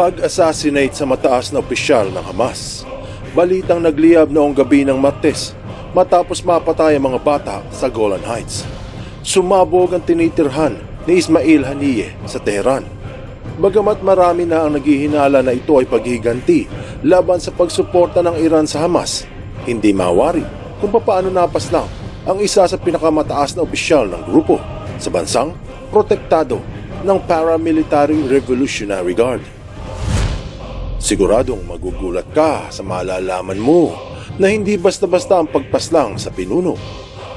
Pag-assassinate sa mataas na opisyal ng Hamas. Balitang nagliyab noong gabi ng Martes matapos mapatay ang mga bata sa Golan Heights. Sumabog ang tinitirhan ni Ismail Haniyeh sa Tehran. Bagamat marami na ang naghihinala na ito ay paghiganti laban sa pagsuporta ng Iran sa Hamas, hindi mawari kung papaano napaslang ang isa sa pinakamataas na opisyal ng grupo sa bansang protektado ng Paramilitary Revolutionary Guard. Siguradong magugulat ka sa malalaman mo na hindi basta-basta ang pagpaslang sa pinuno.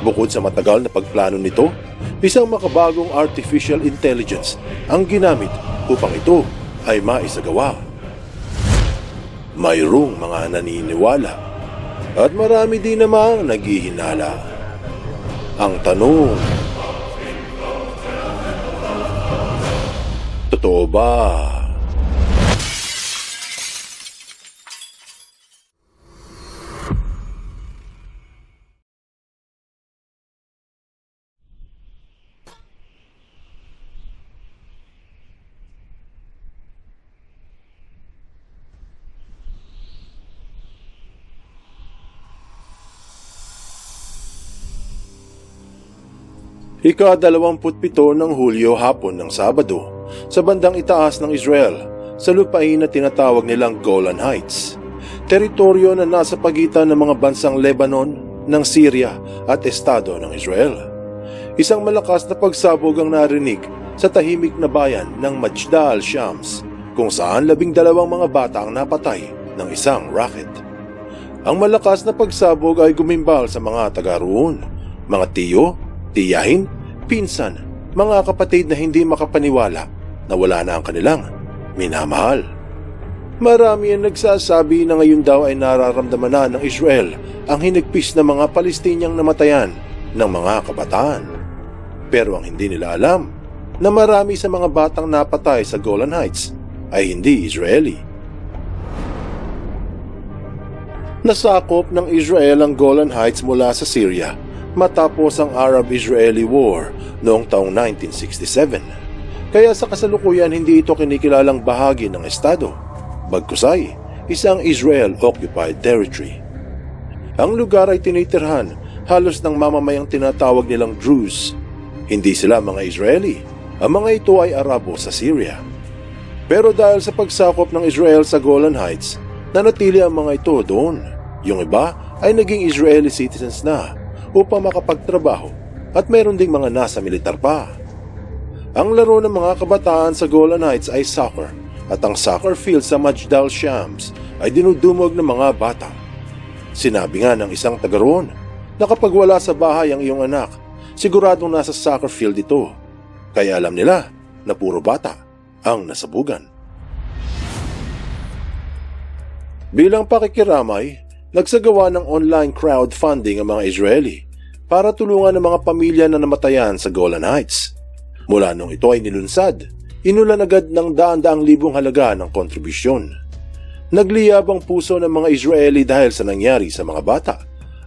Bukod sa matagal na pagplano nito, isang makabagong artificial intelligence ang ginamit upang ito ay maisagawa. Mayroong mga naniniwala at marami din namang naghihinala. Ang tanong, totoo ba? Ika-27 ng Hulyo hapon ng Sabado sa bandang itaas ng Israel sa lupain na tinatawag nilang Golan Heights. Teritoryo na nasa pagitan ng mga bansang Lebanon, ng Syria at Estado ng Israel. Isang malakas na pagsabog ang narinig sa tahimik na bayan ng Majda al-Shams kung saan labing dalawang mga bata ang napatay ng isang rocket. Ang malakas na pagsabog ay gumimbal sa mga taga roon, mga tiyo, tiyahin, pinsan, mga kapatid na hindi makapaniwala na wala na ang kanilang minamahal. Marami ang nagsasabi na ngayon daw ay nararamdaman na ng Israel ang hinigpis na mga Palestiniang namatayan ng mga kabataan. Pero ang hindi nila alam na marami sa mga batang napatay sa Golan Heights ay hindi Israeli. Nasakop ng Israel ang Golan Heights mula sa Syria matapos ang Arab-Israeli War noong taong 1967. Kaya sa kasalukuyan hindi ito kinikilalang bahagi ng Estado. Bagkusay, isang Israel-occupied territory. Ang lugar ay tinitirhan halos ng mamamayang tinatawag nilang Druze. Hindi sila mga Israeli. Ang mga ito ay Arabo sa Syria. Pero dahil sa pagsakop ng Israel sa Golan Heights, nanatili ang mga ito doon. Yung iba ay naging Israeli citizens na upang makapagtrabaho at mayroon ding mga nasa militar pa. Ang laro ng mga kabataan sa Golan Heights ay soccer at ang soccer field sa Majdal Shams ay dinudumog ng mga bata. Sinabi nga ng isang taga roon na kapag wala sa bahay ang iyong anak, siguradong nasa soccer field ito. Kaya alam nila na puro bata ang nasabugan. Bilang pakikiramay, nagsagawa ng online crowdfunding ang mga Israeli para tulungan ang mga pamilya na namatayan sa Golan Heights. Mula nung ito ay nilunsad, inulan agad ng daan-daang libong halaga ng kontribusyon. Nagliyab ang puso ng mga Israeli dahil sa nangyari sa mga bata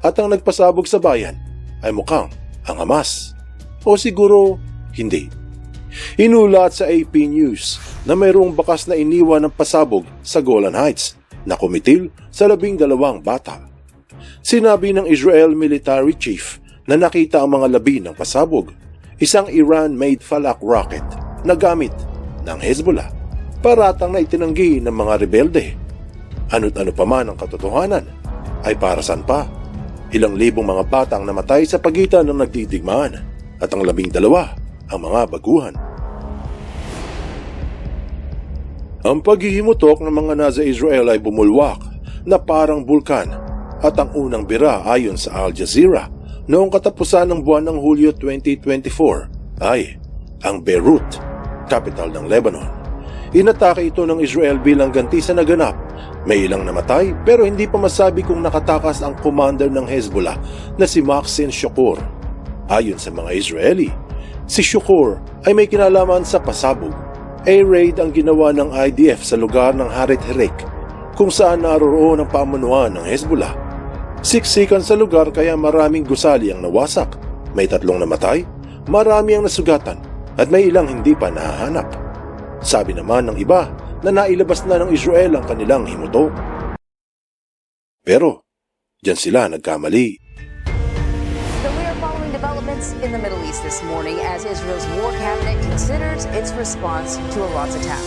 at ang nagpasabog sa bayan ay mukhang ang Hamas. O siguro hindi. Inulat sa AP News na mayroong bakas na iniwan ng pasabog sa Golan Heights na kumitil sa labing dalawang bata. Sinabi ng Israel military chief na nakita ang mga labi ng pasabog, isang Iran-made Falak rocket na gamit ng Hezbollah. Paratang na itinanggi ng mga rebelde. Ano't ano pa man ang katotohanan, ay para saan pa? Ilang libong mga batang namatay sa pagitan ng nagdidigmaan at ang labing dalawa ang mga baguhan. Ang paghihimutok ng mga nasa Israel ay bumulwak na parang bulkan at ang unang bira ayon sa Al Jazeera noong katapusan ng buwan ng Hulyo 2024 ay ang Beirut, capital ng Lebanon. Inatake ito ng Israel bilang ganti sa naganap. May ilang namatay pero hindi pa masabi kung nakatakas ang commander ng Hezbollah na si Maxine Shokur. Ayon sa mga Israeli, si Shokur ay may kinalaman sa pasabog air raid ang ginawa ng IDF sa lugar ng Harit Hirik kung saan naroroon ang pamunuan ng Hezbollah. Siksikan sa lugar kaya maraming gusali ang nawasak. May tatlong namatay, marami ang nasugatan at may ilang hindi pa nahahanap. Sabi naman ng iba na nailabas na ng Israel ang kanilang himutok. Pero, dyan sila nagkamali. Developments in the Middle East this morning as Israel's war cabinet considers its response to Iran's attack.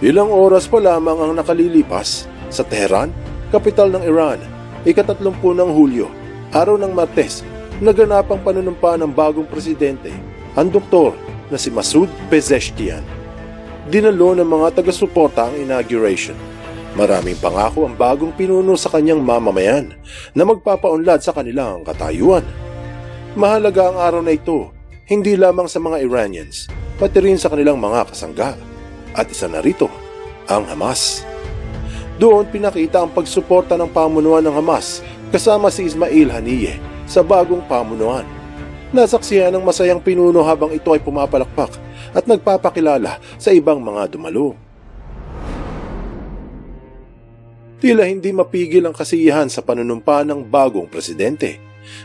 Ilang oras pa lamang ang nakalilipas sa Tehran, kapital ng Iran, ikatatlumpu ng Hulyo, araw ng Martes, naganap ang panunumpa ng bagong presidente, ang doktor na si Masoud Pezeshkian. Dinalo ng mga taga-suporta ang inauguration. Maraming pangako ang bagong pinuno sa kanyang mamamayan na magpapaunlad sa kanilang katayuan. Mahalaga ang araw na ito, hindi lamang sa mga Iranians, pati rin sa kanilang mga kasangga. At isa na rito, ang Hamas. Doon pinakita ang pagsuporta ng pamunuan ng Hamas kasama si Ismail Haniyeh sa bagong pamunuan. Nasaksihan ng masayang pinuno habang ito ay pumapalakpak at nagpapakilala sa ibang mga dumalo. Tila hindi mapigil ang kasiyahan sa panunumpa ng bagong presidente.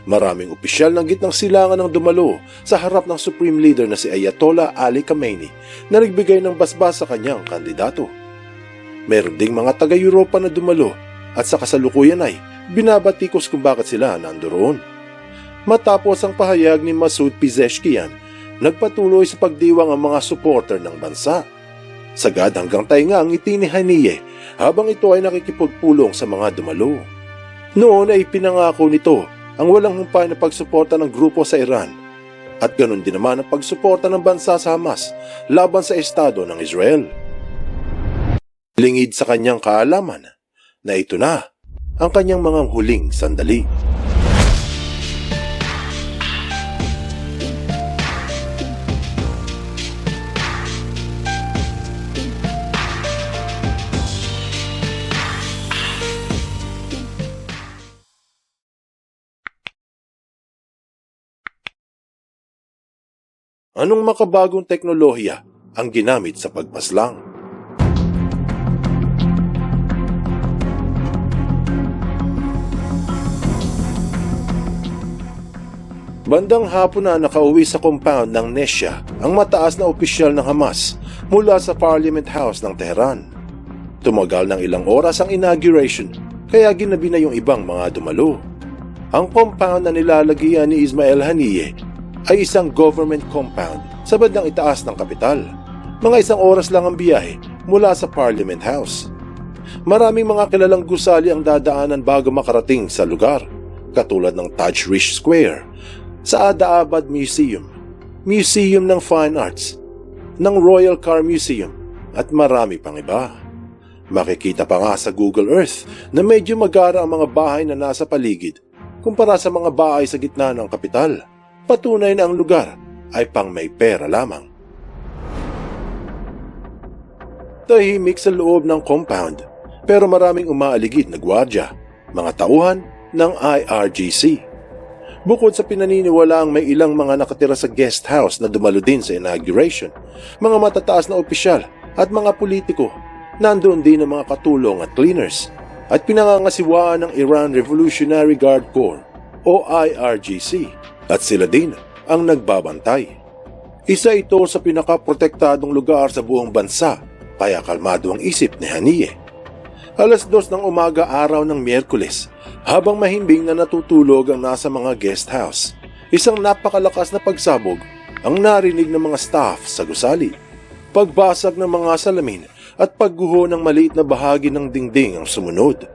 Maraming opisyal ng gitnang silangan ng dumalo sa harap ng Supreme Leader na si Ayatollah Ali Khamenei na nagbigay ng basbas sa kanyang kandidato. Meron ding mga taga-Europa na dumalo at sa kasalukuyan ay binabatikos kung bakit sila nandoon. Matapos ang pahayag ni Masoud Pezeshkian, nagpatuloy sa pagdiwang ang mga supporter ng bansa. Sagad hanggang tainga ang ngiti ni Haniyeh habang ito ay nakikipagpulong sa mga dumalo. Noon ay pinangako nito ang walang humpay na pagsuporta ng grupo sa Iran at ganun din naman ang pagsuporta ng bansa sa Hamas laban sa Estado ng Israel. Lingid sa kanyang kaalaman na ito na ang kanyang mga huling sandali. Anong makabagong teknolohiya ang ginamit sa pagpaslang? Bandang hapon na nakauwi sa compound ng Nesha ang mataas na opisyal ng Hamas mula sa Parliament House ng Tehran. Tumagal ng ilang oras ang inauguration kaya ginabi na yung ibang mga dumalo. Ang compound na nilalagyan ni Ismail Haniyeh ay isang government compound sa bandang itaas ng kapital. Mga isang oras lang ang biyahe mula sa Parliament House. Maraming mga kilalang gusali ang dadaanan bago makarating sa lugar, katulad ng Taj Rish Square, sa Adaabad Museum, Museum ng Fine Arts, ng Royal Car Museum, at marami pang iba. Makikita pa nga sa Google Earth na medyo magara ang mga bahay na nasa paligid kumpara sa mga bahay sa gitna ng kapital. Patunay na ang lugar ay pang may pera lamang. Tahimik sa loob ng compound pero maraming umaaligid na gwardya, mga tauhan ng IRGC. Bukod sa pinaniniwalaang may ilang mga nakatira sa guest house na dumalo din sa inauguration, mga matataas na opisyal at mga politiko, nandoon din ang mga katulong at cleaners at pinangangasiwaan ng Iran Revolutionary Guard Corps o IRGC at sila din ang nagbabantay. Isa ito sa pinakaprotektadong lugar sa buong bansa kaya kalmado ang isip ni Haniyeh. Alas dos ng umaga araw ng Miyerkules habang mahimbing na natutulog ang nasa mga guest house. Isang napakalakas na pagsabog ang narinig ng mga staff sa gusali. Pagbasag ng mga salamin at pagguho ng maliit na bahagi ng dingding ang sumunod.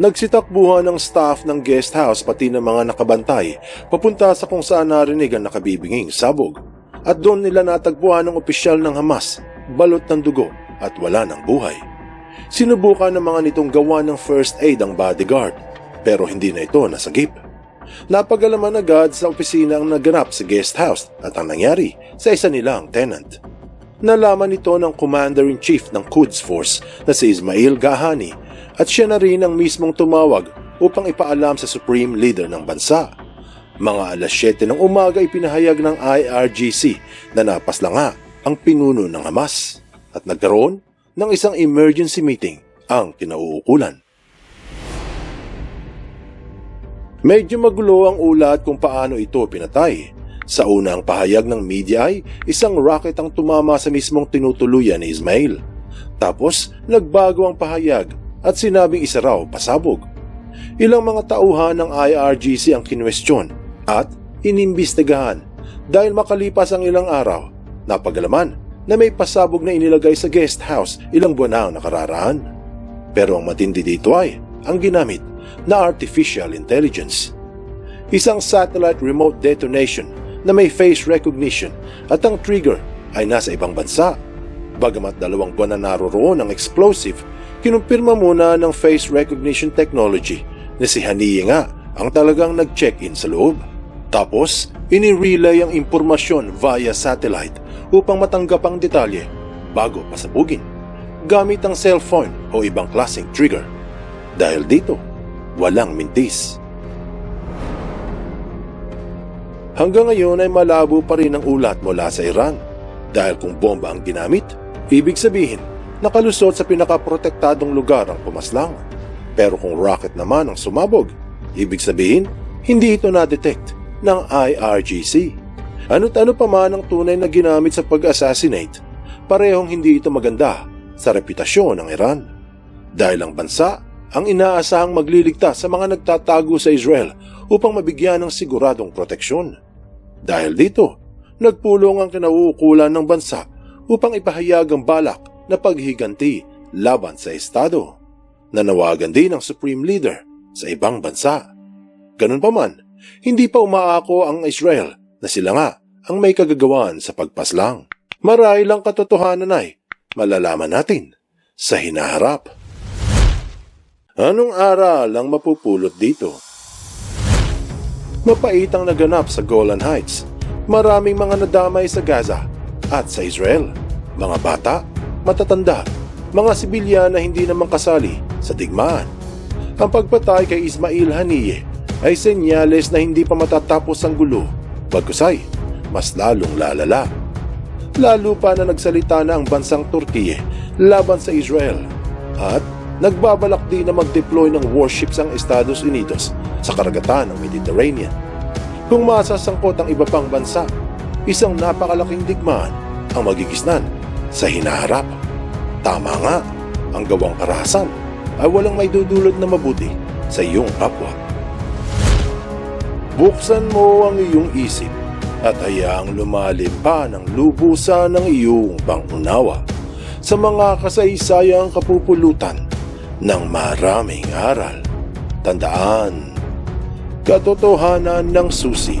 Nagsitakbuhan ng staff ng guest house pati ng mga nakabantay papunta sa kung saan narinig ang nakabibinging sabog. At doon nila natagpuan ng opisyal ng Hamas, balot ng dugo at wala ng buhay. Sinubukan ng mga nitong gawa ng first aid ang bodyguard pero hindi na ito nasagip. Napagalaman agad sa opisina ang naganap sa guest house at ang nangyari sa isa nilang tenant. Nalaman ito ng Commander-in-Chief ng Quds Force na si Ismail Gahani at siya na rin ang mismong tumawag upang ipaalam sa Supreme Leader ng bansa. Mga alas 7 ng umaga ipinahayag ng IRGC na napasla nga ang pinuno ng Hamas at nagkaroon ng isang emergency meeting ang kinauukulan. Medyo magulo ang ulat kung paano ito pinatay. Sa unang pahayag ng media ay isang rocket ang tumama sa mismong tinutuluyan ni Ismail. Tapos nagbago ang pahayag at sinabing isa raw pasabog. Ilang mga tauhan ng IRGC ang kinwestiyon at inimbestigahan dahil makalipas ang ilang araw, napagalaman na may pasabog na inilagay sa guest house ilang buwan na ang nakararaan. Pero ang matindi dito ay ang ginamit na artificial intelligence. Isang satellite remote detonation na may face recognition at ang trigger ay nasa ibang bansa. Bagamat dalawang buwan na naroroon ang explosive, kinumpirma muna ng face recognition technology na si Haniye nga ang talagang nag-check-in sa loob. Tapos, inirelay ang impormasyon via satellite upang matanggap ang detalye bago pasabugin gamit ang cellphone o ibang klaseng trigger. Dahil dito, walang mintis. Hanggang ngayon ay malabo pa rin ang ulat mula sa Iran. Dahil kung bomba ang ginamit, ibig sabihin nakalusot sa pinakaprotektadong lugar ang pumaslang. Pero kung rocket naman ang sumabog, ibig sabihin hindi ito na-detect ng IRGC. Ano't ano pa man ang tunay na ginamit sa pag-assassinate, parehong hindi ito maganda sa reputasyon ng Iran. Dahil ang bansa ang inaasahang magliligtas sa mga nagtatago sa Israel upang mabigyan ng siguradong proteksyon. Dahil dito, nagpulong ang kinauukulan ng bansa upang ipahayag ang balak na paghiganti laban sa Estado. Nanawagan din ng Supreme Leader sa ibang bansa. Ganun pa man, hindi pa umaako ang Israel na sila nga ang may kagagawan sa pagpaslang. Marahil ang katotohanan ay malalaman natin sa hinaharap. Anong aral ang mapupulot dito? Mapait ang naganap sa Golan Heights. Maraming mga nadamay sa Gaza at sa Israel. Mga bata, matatanda, mga sibilyan na hindi naman kasali sa digmaan. Ang pagpatay kay Ismail Haniyeh ay senyales na hindi pa matatapos ang gulo. Bagkusay, mas lalong lalala. Lalo pa na nagsalita na ang bansang Turkiye laban sa Israel at nagbabalak din na mag-deploy ng warships ang Estados Unidos sa karagatan ng Mediterranean. Kung masasangkot ang iba pang bansa, isang napakalaking digmaan ang magigisnan sa hinaharap. Tama nga, ang gawang karahasan ay walang may dudulot na mabuti sa iyong kapwa. Buksan mo ang iyong isip at hayaang lumalim pa ng lubusan ng iyong pangunawa sa mga kasaysayang kapupulutan ng maraming aral. Tandaan, katotohanan ng susi